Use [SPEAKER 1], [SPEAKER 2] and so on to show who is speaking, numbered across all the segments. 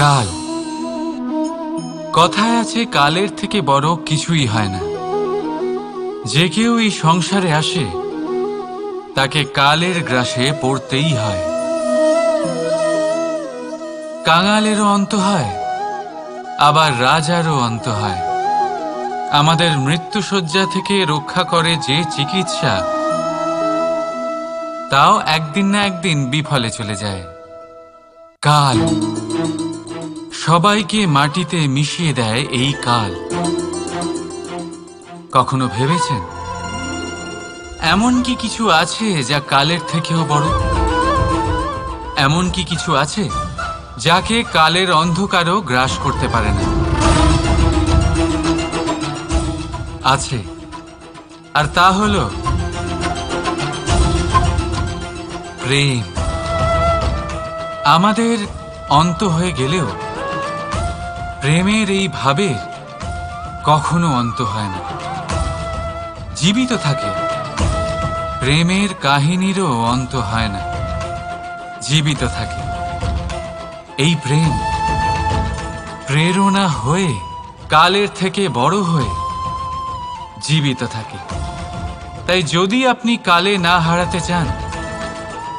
[SPEAKER 1] কাল। কথায় আছে, কালের থেকে বড় কিছুই হয় না। যে কেউ এই সংসারে আসে, তাকে কালের গ্রাসে পড়তেই হয়। কাঙালেরও অন্ত হয়, আবার রাজারও অন্ত হয়। আমাদের মৃত্যুসজ্জা থেকে রক্ষা করে যে চিকিৎসা, তাও একদিন না একদিন বিফলে চলে যায়। কাল। সবাইকে মাটিতে মিশিয়ে দেয় এই কাল। কখনো ভেবেছেন? এমন কি কিছু আছে যা কালের থেকেও বড়? এমন কি কিছু আছে যাকে কালের অন্ধকারও গ্রাস করতে পারে না? আছে। আর তা হল প্রেম। আমাদের অন্ত হয়ে গেলেও প্রেমের এই ভাবের কখনো অন্ত হয় না। জীবিত থাকে, প্রেমের কাহিনীরও অন্ত হয় না। জীবিত থাকে, এই প্রেম প্রেরণা হয়ে, কালের থেকে বড় হয়ে জীবিত থাকে। তাই যদি আপনি কালে না হারাতে চান,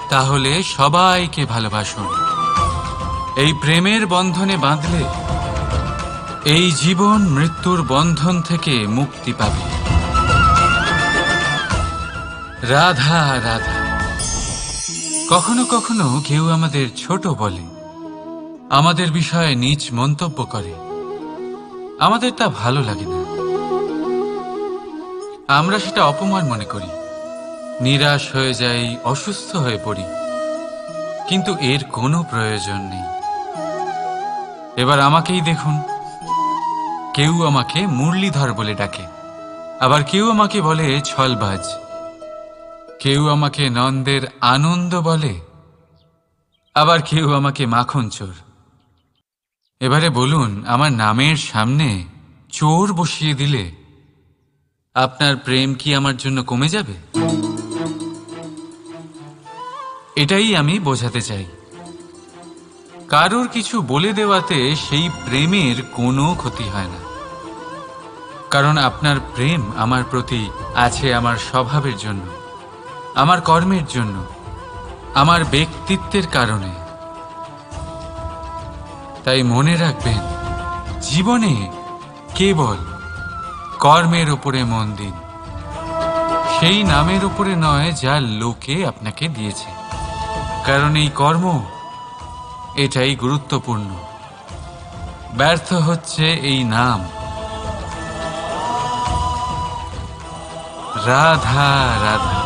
[SPEAKER 1] তাহলে সবাইকে ভালোবাসুন। এই প্রেমের বন্ধনে বাঁধলে এই জীবন মৃত্যুর বন্ধন থেকে মুক্তি পাবে। রাধা রাধা। কখনো কখনো কেউ আমাদের ছোট বলে। আমাদের বিষয়ে নিজ মন্তব্য করে। আমাদের তা ভালো লাগে না। আমরা সেটা অপমান মনে করি। নিরাশ হয়ে যাই, অসুস্থ হয়ে পড়ি। কিন্তু এর কোনো প্রয়োজন নেই। এবার আমাকেই দেখুন। কেউ আমাকে মুরলীধর বলে ডাকে। আবার কেউ আমাকে বলে ছলবাজ। কেউ আমাকে নন্দের আনন্দ বলে। আবার কেউ আমাকে মাখন চোর এবারে বলুন, আমার নামের সামনে চোর বসিয়ে দিলে আপনার প্রেম কি আমার জন্য কমে যাবে? এটাই আমি বোঝাতে চাই। কারোর কিছু বলে দেওয়াতে সেই প্রেমের কোনো ক্ষতি হয় না। কারণ আপনার প্রেম আমার প্রতি আছে আমার স্বভাবের জন্য, আমার কর্মের জন্য, আমার ব্যক্তিত্বের কারণে। তাই মনে রাখবেন, জীবনে কেবল কর্মের উপরে মন দিন। সেই নামের উপরে নয় যা লোকে আপনাকে দিয়েছে। কারণ এই কর্ম এটাই গুরুত্বপূর্ণ। ব্যর্থ হচ্ছে এই নাম। রাধা রাধা।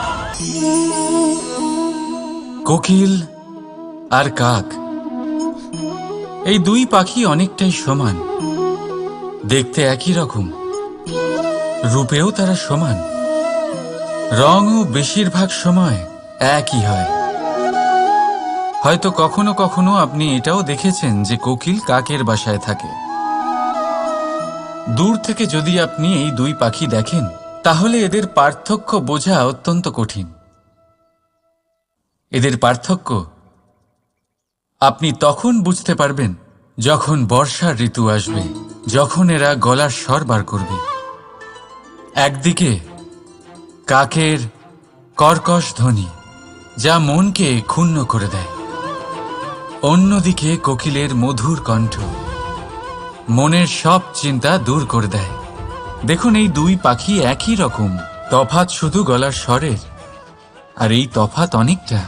[SPEAKER 1] কোকিল আর কাক। এই দুই পাখি অনেকটাই সমান। দেখতে একই রকম। রূপেও তারা সমান। রঙও বেশিরভাগ সময় একই হয়। হয়তো কখনো কখনো আপনি এটাও দেখেছেন যে কোকিল কাকের বাসায় থাকে। দূর থেকে যদি আপনি এই দুই পাখি দেখেন, তাহলে এদের পার্থক্য বোঝা অত্যন্ত কঠিন। এদের পার্থক্য? আপনি তখন বুঝতে পারবেন যখন বর্ষার ঋতু আসবে, যখন এরা গলার স্বর বার করবে। একদিকে কাকের কর্কশ ধ্বনি, যা মনকে ক্ষুণ্ণ করে দেয়। অন্যদিকে কোকিলের মধুর কণ্ঠ। মনের সব চিন্তা দূর করে দেয়। দেখুন এই দুই পাখি একই রকম। তফাত শুধু গলার স্বরের। আর এই তফাত অনেকটা।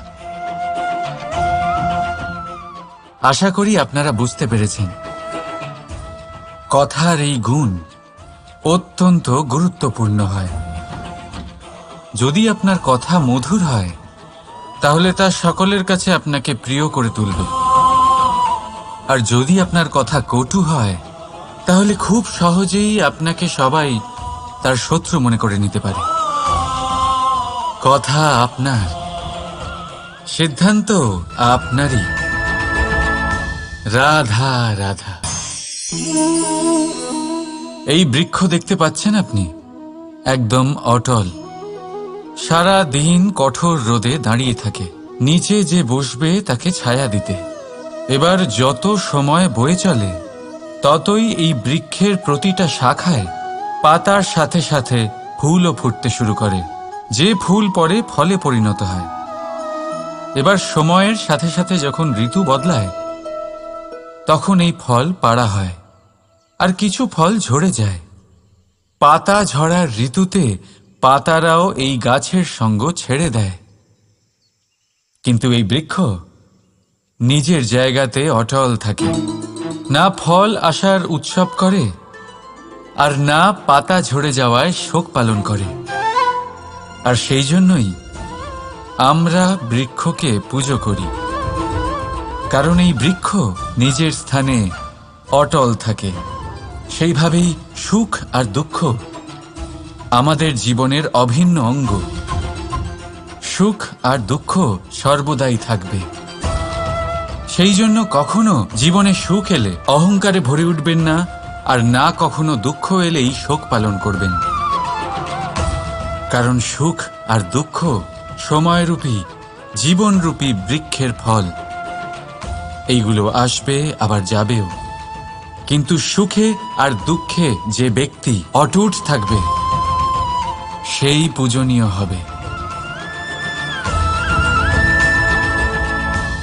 [SPEAKER 1] আশা করি আপনারা বুঝতে পেরেছেন। কথার এই গুণ অত্যন্ত গুরুত্বপূর্ণ হয়। যদি আপনার কথা মধুর হয়, তাহলে তা সকলের কাছে আপনাকে প্রিয় করে তুলবে। আর যদি আপনার কথা কটু হয়, তাহলে খুব সহজেই আপনাকে সবাই তার শত্রু মনে করে নিতে পারে। কথা আপনার। সিদ্ধান্ত আপনারই। রাধা রাধা। এই বৃক্ষ দেখতে পাচ্ছেন আপনি? একদম অটল। সারা দিন কঠোর রোদে দাঁড়িয়ে থাকে। নিচে যে বসবে তাকে ছায়া দিতে। এবার যত সময় বয়ে চলে, ততই এই বৃক্ষের প্রতিটা শাখায় পাতার সাথে সাথে ফুলও ফুটতে শুরু করে। যে ফুল পরে ফলে পরিণত হয়। এবার সময়ের সাথে সাথে যখন ঋতু বদলায়, তখন এই ফল পাড়া হয় আর কিছু ফল ঝরে যায়। পাতা ঝরার ঋতুতে পাতারাও এই গাছের সঙ্গ ছেড়ে দেয়। কিন্তু এই বৃক্ষ নিজের জায়গাতে অটল থাকে। না ফল আসার উৎসব করে, আর না পাতা ঝরে যাওয়ায় শোক পালন করে। আর সেই জন্যই আমরা বৃক্ষকে পুজো করি। কারণ এই বৃক্ষ নিজের স্থানে অটল থাকে। সেইভাবেই সুখ আর দুঃখ আমাদের জীবনের অভিন্ন অঙ্গ। সুখ আর দুঃখ সর্বদাই থাকবে। সেই জন্য কখনো জীবনে সুখ এলে অহংকারে ভরে উঠবেন না, আর না কখনো দুঃখ এলেই শোক পালন করবেন। কারণ সুখ আর দুঃখ সময়রূপী, জীবনরূপী বৃক্ষের ফল। এইগুলো আসবে, আবার যাবেও। কিন্তু সুখে আর দুঃখে যে ব্যক্তি অটুট থাকবে, সেই পূজনীয় হবে।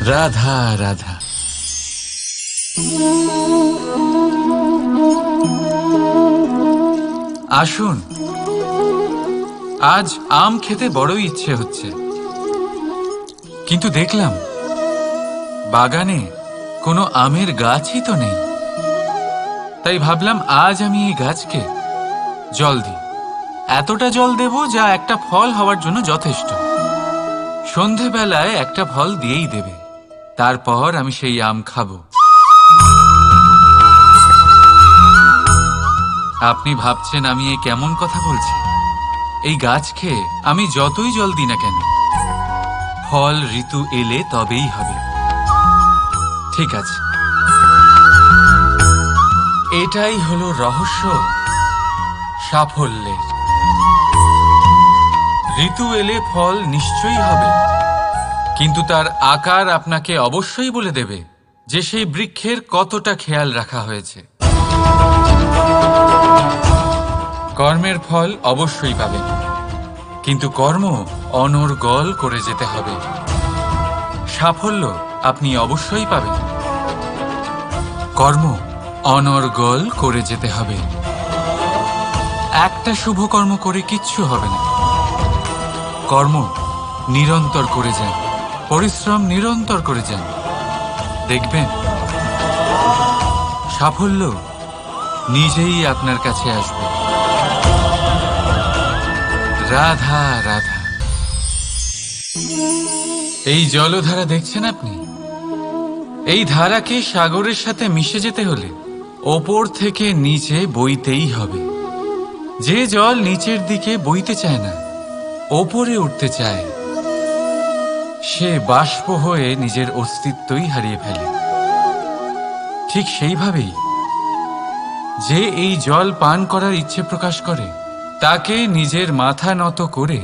[SPEAKER 1] রাধা রাধা। আসুন। আজ আম খেতে বড়ই ইচ্ছে হচ্ছে। কিন্তু দেখলাম, বাগানে কোনো আমের গাছই তো নেই। তাই ভাবলাম আজ আমি এই গাছকে জল দিই। এতটা জল দেব যা একটা ফল হওয়ার জন্য যথেষ্ট। সন্ধেবেলায় একটা ফল দিয়েই দেবে। তারপর আমি সেই আম খাব। আপনি ভাবছেন আমি এ কেমন কথা বলছি? এই গাছ খেয়ে আমি যতই জল দিই না কেন, ফল, ঋতু এলে তবেই হবে। ঠিক আছে। এটাই হলো রহস্য সাফল্যের। ঋতু এলে ফল নিশ্চয়ই হবে। কিন্তু তার আকার আপনাকে অবশ্যই বলে দেবে যে সেই বৃক্ষের কতটা খেয়াল রাখা হয়েছে। কর্মের ফল অবশ্যই পাবেন কিন্তু কর্ম অনর্গল করে যেতে হবে। সাফল্য আপনি অবশ্যই পাবেন। কর্ম অনর্গল করে যেতে হবে। একটা শুভ কর্ম করে কিচ্ছু হবে না। কর্ম নিরন্তর করে যান। পরিশ্রম নিরন্তর করে যান দেখবেন, সাফল্য নিজেই আপনার কাছে আসবে। রাধা রাধা। এই জলধারা দেখছেন আপনি? এই ধারাকে সাগরের সাথে মিশে যেতে হলে ওপর থেকে নিচে বইতেই হবে। যে জল নিচের দিকে বইতে চায় না, ওপরে উঠতে চায়। সে বাষ্প হয়ে নিজের অস্তিত্বই হারিয়ে ফেলে। ঠিক সেইভাবেই যে এই জল পান করার ইচ্ছে প্রকাশ করে, তাকে নিজের মাথা নত করে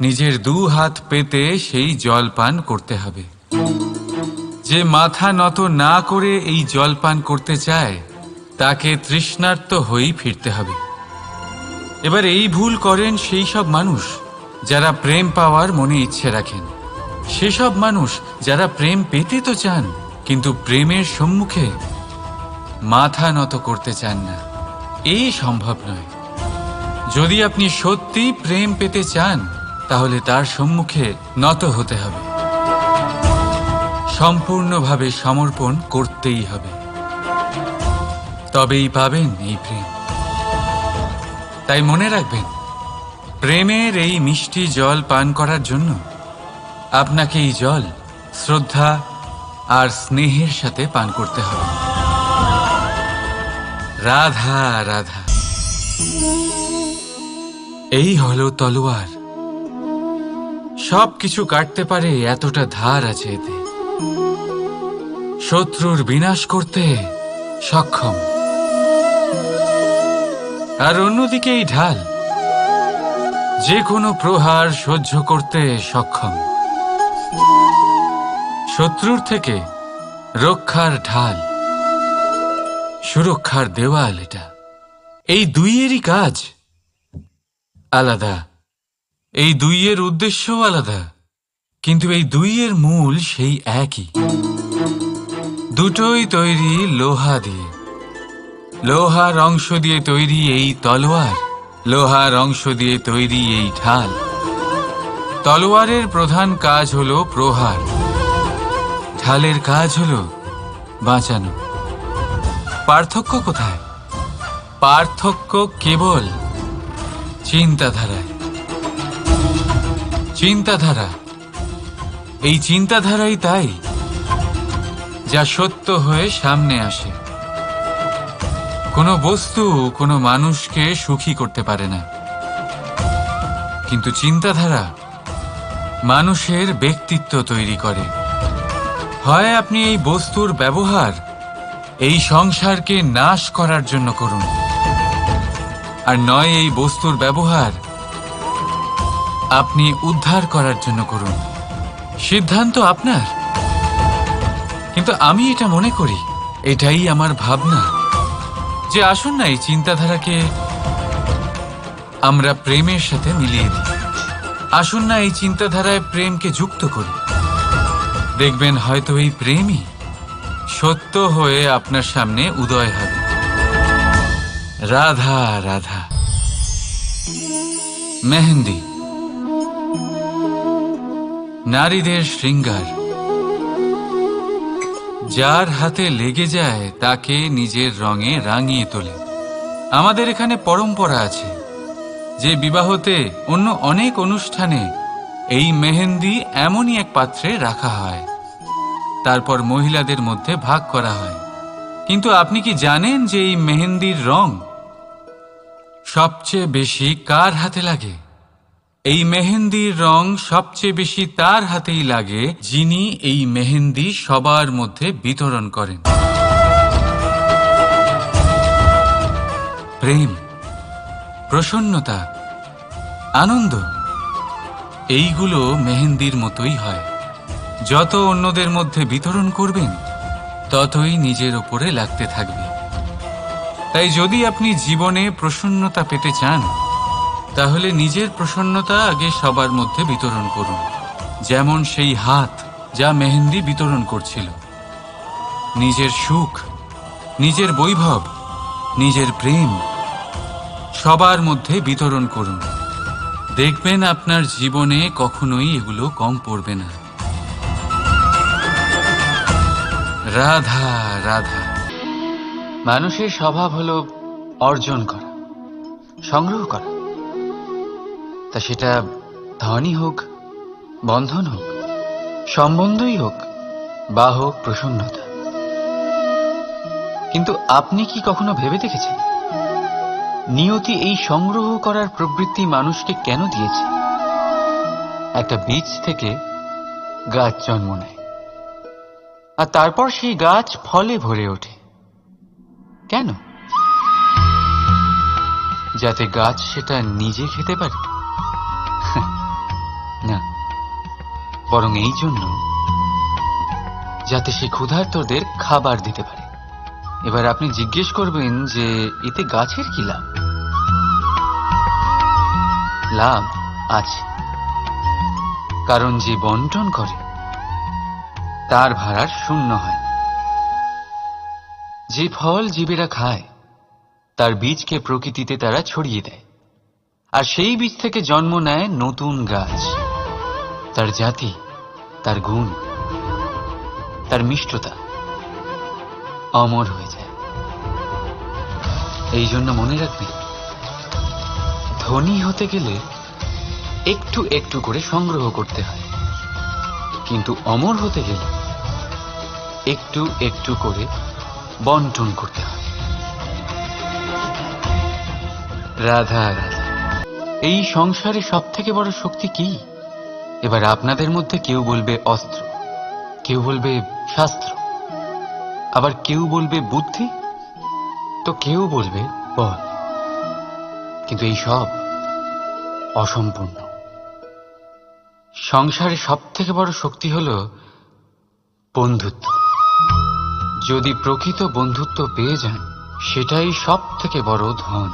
[SPEAKER 1] নিজের দু হাত পেতে সেই জল পান করতে হবে। যে মাথা নত না করে এই জল পান করতে চায়, তাকে তৃষ্ণার্ত হয়েই ফিরতে হবে। এবার এই ভুল করেন সেই সব মানুষ যারা প্রেম পাওয়ার মনে ইচ্ছে রাখেন। সেসব মানুষ যারা প্রেম পেতে তো চান, কিন্তু প্রেমের সম্মুখে মাথা নত করতে চান না। এই সম্ভব নয়। যদি আপনি সত্যি প্রেম পেতে চান, তাহলে তার সম্মুখে নত হতে হবে। সম্পূর্ণভাবে সমর্পণ করতেই হবে। তবেই পাবেন এই প্রেম। তাই মনে রাখবেন, প্রেমের এই মিষ্টি জল পান করার জন্য আপনাকে এই জল, শ্রদ্ধা আর স্নেহের সাথে পান করতে হবে। রাধা রাধা। এই হলো তলোয়ার। সব কিছু কাটতে পারে এতটা ধার আছে এতে। শত্রুর বিনাশ করতে সক্ষম। আর অন্যদিকে এই ঢাল যে কোনো প্রহার সহ্য করতে সক্ষম। শত্রুর থেকে রক্ষার ঢাল, সুরক্ষার দেওয়াল এটা। এই দুইয়েরই কাজ আলাদা। এই দুইয়ের উদ্দেশ্যও আলাদা, কিন্তু এই দুইয়ের মূল সেই একই। দুটোই তৈরি লোহা দিয়ে। লোহার অংশ দিয়ে তৈরি এই তলোয়ার, লোহার অংশ দিয়ে তৈরি এই ঢাল। তলোয়ারের প্রধান কাজ হলো প্রহার। ঢালের কাজ হলো বাঁচানো। পার্থক্য কোথায়? পার্থক্য কেবল চিন্তাধারায়। চিন্তাধারা। এই চিন্তাধারাই তাই যা সত্য হয়ে সামনে আসে। কোনো বস্তু কোনো মানুষকে সুখী করতে পারে না। কিন্তু চিন্তাধারা মানুষের ব্যক্তিত্ব তৈরি করে। হয় আপনি এই বস্তুর ব্যবহার, এই সংসারকে নাশ করার জন্য করুন। আর নয় এই বস্তুর ব্যবহার, আপনি উদ্ধার করার জন্য করুন। সিদ্ধান্ত আপনার। কিন্তু আমি এটা মনে করি, এটাই আমার ভাবনা, যে আসুন না এই চিন্তাধারাকে আমরা প্রেমের সাথে মিলিয়ে দিই। আসুন না এই চিন্তাধারায় প্রেমকে যুক্ত করি। দেখবেন হয়তো এই প্রেমই সত্য হয়ে আপনার সামনে উদয় হবে। রাধা রাধা। মেহেন্দি। নারীদের শৃঙ্গার। যার হাতে লেগে যায় তাকে নিজের রঙে রাঙিয়ে তোলে। আমাদের এখানে পরম্পরা আছে যে বিবাহতে অন্য অনেক অনুষ্ঠানে এই মেহেন্দি এমনই এক পাত্রে রাখা হয়। তারপর মহিলাদের মধ্যে ভাগ করা হয়। কিন্তু আপনি কি জানেন যে এই মেহেন্দির রং সবচেয়ে বেশি কার হাতে লাগে? এই মেহেন্দির রং সবচেয়ে বেশি তার হাতেই লাগে যিনি এই মেহেন্দি সবার মধ্যে বিতরণ করেন। প্রেম, প্রসন্নতা, আনন্দ এইগুলো মেহেন্দির মতোই হয়। যত অন্যদের মধ্যে বিতরণ করবেন, ততই নিজের ওপরে লাগতে থাকবে। তাই যদি আপনি জীবনে প্রসন্নতা পেতে চান, তাহলে নিজের প্রসন্নতা আগে সবার মধ্যে বিতরণ করুন। যেমন সেই হাত যা মেহেন্দি বিতরণ করছিল। নিজের সুখ, নিজের বৈভব, নিজের প্রেম সবার মধ্যে বিতরণ করুন। দেখবেন আপনার জীবনে কখনোই এগুলো কম পড়বে না। রাধা রাধা। মানুষের স্বভাব হলো অর্জন করা, সংগ্রহ করা। তা সেটা ধনই হোক, বন্ধন হোক, সম্বন্ধই হোক, বা হোক প্রসন্নতা। কিন্তু আপনি কি কখনো ভেবে দেখেছেন? নিয়তি এই সংগ্রহ করার প্রবৃত্তি মানুষকে কেন দিয়েছে? একটা বীজ থেকে গাছ জন্ম নেয়। আর তারপর সেই গাছ ফলে ভরে ওঠে। কেন? যাতে গাছ সেটা নিজে খেতে পারে। না, বরং এই জন্য যাতে সে ক্ষুধার্তদের খাবার দিতে পারে। এবার আপনি জিজ্ঞেস করবেন যে, এতে গাছের কি লাভ? লাভ আছে। কারণ যে বন্টন করে, তার ভাড়ার শূন্য হয়। যে ফল জীবেরা খায়, তার বীজকে প্রকৃতিতে তারা ছড়িয়ে দেয়। আর সেই বীজ থেকে জন্ম নেয় নতুন গাছ। তার জাতি, তার গুণ, তার মিষ্টতা অমর হয়ে এই জন্য মনে রাখবেন ধনী হতে গেলে একটু একটু করে সংগ্রহ করতে হয়। কিন্তু অমর হতে গেলে একটু একটু করে বন্টন করতে হয়। রাধা রাধা, এই সংসারে সব থেকে বড় শক্তি কি? এবার আপনাদের মধ্যে কেউ বলবে অস্ত্র, কেউ বলবে শাস্ত্র, আবার কেউ বলবে বুদ্ধি তো কেউ বলবে, বল। কিন্তু এই সব অসম্পূর্ণ। সংসারে সব থেকে বড় শক্তি হল বন্ধুত্ব। যদি প্রকৃত বন্ধুত্ব পেয়ে যান, সেটাই সব থেকে বড় ধন।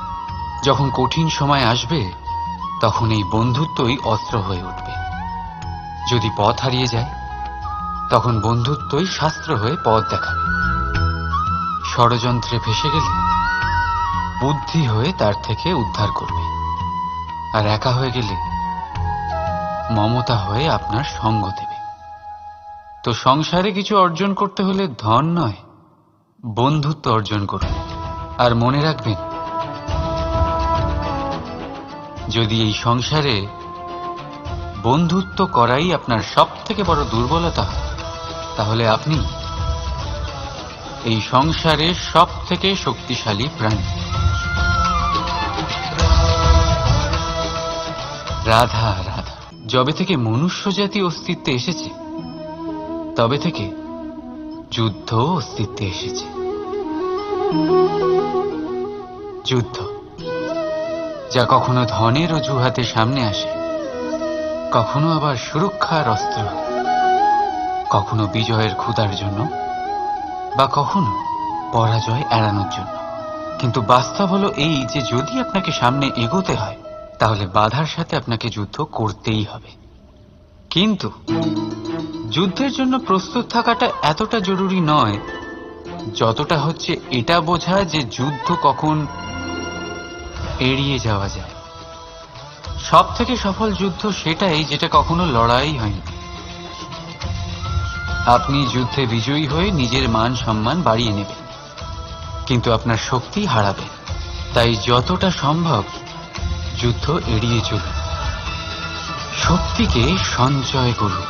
[SPEAKER 1] যখন কঠিন সময় আসবে, তখন এই বন্ধুত্বই অস্ত্র হয়ে উঠবে। যদি পথ হারিয়ে যায়, তখন বন্ধুত্বই শাস্ত্র হয়ে পথ দেখাবে। ষড়যন্ত্রে ফেসে গেলে বুদ্ধি হয়ে তার থেকে উদ্ধার করবে। আর একা হয়ে গেলে মমতা হয়ে আপনার সঙ্গ দেবে। তো সংসারে কিছু অর্জন করতে হলে ধন নয়, বন্ধুত্ব অর্জন করুন। আর মনে রাখবেন, যদি এই সংসারে বন্ধুত্ব করাই আপনার সব থেকে বড় দুর্বলতা, তাহলে আপনি এই সংসারের সব থেকে শক্তিশালী প্রাণী। রাধা রাধা, যবে থেকে মনুষ্য জাতি অস্তিত্বে এসেছে, তবে থেকে যুদ্ধ অস্তিত্বে এসেছে। যুদ্ধ, যা কখনো ধনের অজুহাতে সামনে আসে, কখনো আবার সুরক্ষার অস্ত্র, কখনো বিজয়ের ক্ষুধার জন্য বা কখনো পরাজয় এড়ানোর জন্য। কিন্তু বাস্তব হলো এই যে যদি আপনাকে সামনে এগোতে হয়, তাহলে বাধার সাথে আপনাকে যুদ্ধ করতেই হবে। কিন্তু যুদ্ধের জন্য প্রস্তুত থাকাটা এতটা জরুরি নয়, যতটা হচ্ছে এটা বোঝা যে যুদ্ধ কখন এড়িয়ে যাওয়া যায়। সব থেকে সফল যুদ্ধ সেটাই যেটা কখনো লড়াই হয়নি। আপনি যুদ্ধে বিজয়ী হয়ে নিজের মান সম্মান বাড়িয়ে নেবেন। কিন্তু আপনার শক্তি হারাবেন তাই যতটা সম্ভব যুদ্ধ এড়িয়ে চলুন। শক্তিকে সঞ্চয় করুন।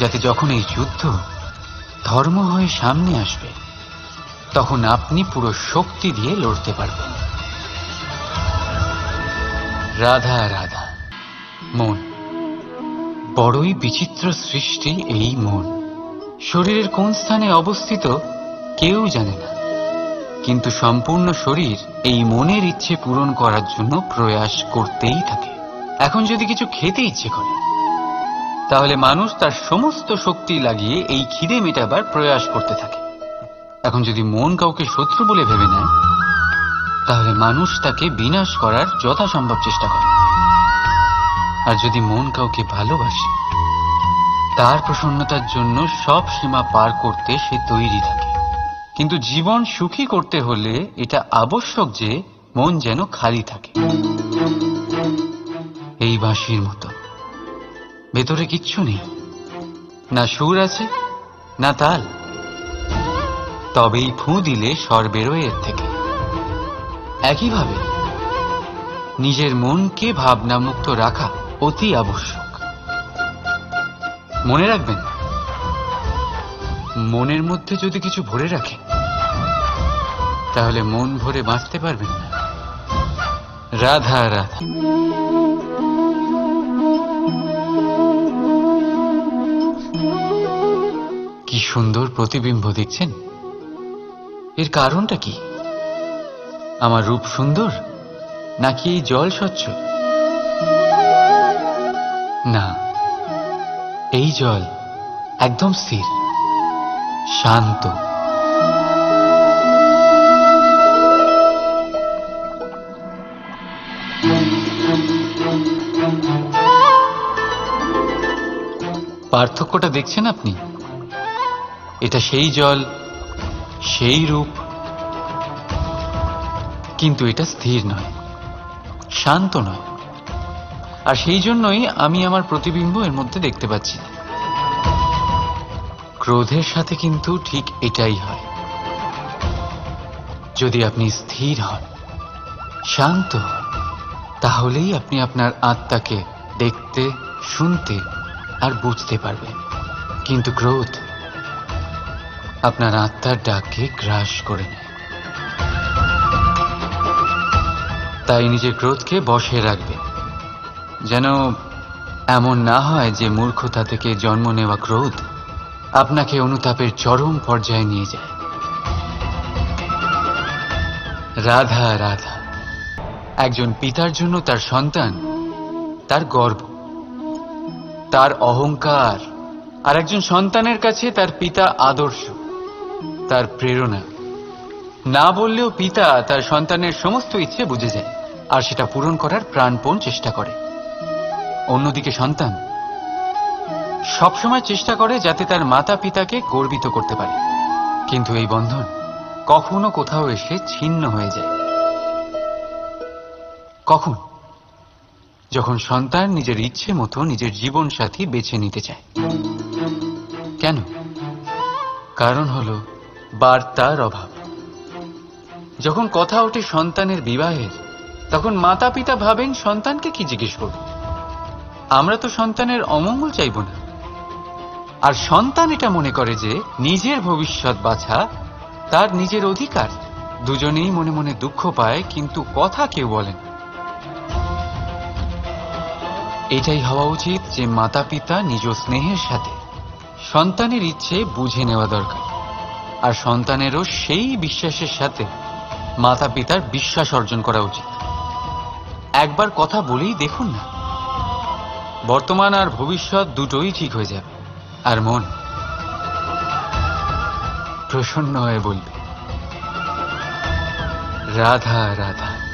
[SPEAKER 1] যাতে যখন এই যুদ্ধ ধর্ম হয়ে সামনে আসবে, তখন আপনি পুরো শক্তি দিয়ে লড়তে পারবেন। রাধা রাধা, মন। বড়ই বিচিত্র সৃষ্টি এই মন। শরীরের কোন স্থানে অবস্থিত কেউ জানে না। কিন্তু সম্পূর্ণ শরীর এই মনের ইচ্ছে পূরণ করার জন্য প্রয়াস করতেই থাকে। এখন যদি কিছু খেতে ইচ্ছে করে, তাহলে মানুষ তার সমস্ত শক্তি লাগিয়ে এই খিদে মেটাবার প্রয়াস করতে থাকে। এখন যদি মন কাউকে শত্রু বলে ভেবে নেয়, তাহলে মানুষ তাকে বিনাশ করার যথাসম্ভব চেষ্টা করে। আর যদি মন কাউকে ভালোবাসে, তার প্রসন্নতার জন্য সব সীমা পার করতে সে তৈরি থাকে। কিন্তু জীবন সুখী করতে হলে এটা আবশ্যক যে মন যেন খালি থাকে। এই বাঁশির মতো। ভেতরে কিচ্ছু নেই। না সুর আছে, না তাল। তবেই ফু দিলে স্বর বেরোয় এর থেকে। একইভাবে নিজের মনকে ভাবনামুক্ত রাখা অতি আবশ্যক। মনে রাখবেন, মনের মধ্যে যদি কিছু ভরে রাখেন তাহলে মন ভরে বাঁচতে পারবেন না। রাধা রাধা। কি সুন্দর প্রতিবিম্ব দেখছেন। এর কারণটা কি? আমার রূপ সুন্দর, নাকি এই জল স্বচ্ছ? এই জল একদম স্থির, শান্ত। পার্থক্যটা দেখছেন আপনি? এটা সেই জল, সেই রূপ, কিন্তু এটা স্থির নয়, শান্ত নয়। আর সেই জন্যই আমি আমার প্রতিবিম্ব এর মধ্যে দেখতে পাচ্ছি। ক্রোধের সাথে কিন্তু ঠিক এটাই হয়। যদি আপনি স্থির হন, শান্ত তাহলেই আপনি আপনার আত্মাকে দেখতে, শুনতে আর বুঝতে পারবেন। কিন্তু ক্রোধ আপনার আত্মার ডাককে গ্রাস করে নেয়। তাই নিজের ক্রোধকে বসে রাখবে যেন এমন না হয় যে মূর্খতা থেকে জন্ম নেওয়া ক্রোধ আপনাকে অনুতাপের চরম পর্যায়ে নিয়ে যায়। রাধা রাধা, একজন পিতার জন্য তার সন্তান, তার গর্ব, তার অহংকার, আর একজন সন্তানের কাছে তার পিতা আদর্শ, তার প্রেরণা। না বললেও পিতা তার সন্তানের সমস্ত ইচ্ছে বুঝে যায়, আর সেটা পূরণ করার প্রাণপণ চেষ্টা করে। অন্যদিকে সন্তান। সবসময় চেষ্টা করে যাতে তার মাতা পিতাকে গর্বিত করতে পারে। কিন্তু এই বন্ধন কখনো কোথাও এসে ছিন্ন হয়ে যায়। কখন? যখন সন্তান নিজের ইচ্ছে মতো নিজের জীবন সাথী বেছে নিতে চায়। কেন? কারণ হল বার্তার অভাব। যখন কথা ওঠে সন্তানের বিবাহের, তখন মাতা পিতা ভাবেন সন্তানকে কি জিজ্ঞেস করব? আমরা তো সন্তানের অমঙ্গল চাইব না। আর সন্তান এটা মনে করে যে নিজের ভবিষ্যৎ বাছা, তার নিজের অধিকার। দুজনেই মনে মনে দুঃখ পায়, কিন্তু কথা কেউ বলেন এটাই হওয়া উচিত যে মাতা পিতা নিজ স্নেহের সাথে সন্তানের ইচ্ছে বুঝে নেওয়া দরকার। আর সন্তানেরও সেই বিশ্বাসের সাথে মাতা পিতার বিশ্বাস অর্জন করা উচিত। একবার কথা বলেই দেখুন না। বর্তমান আর ভবিষ্যৎ দুটোই ঠিক হয়ে যাবে। আর মন প্রসন্ন হয়ে বলবে। রাধা রাধা।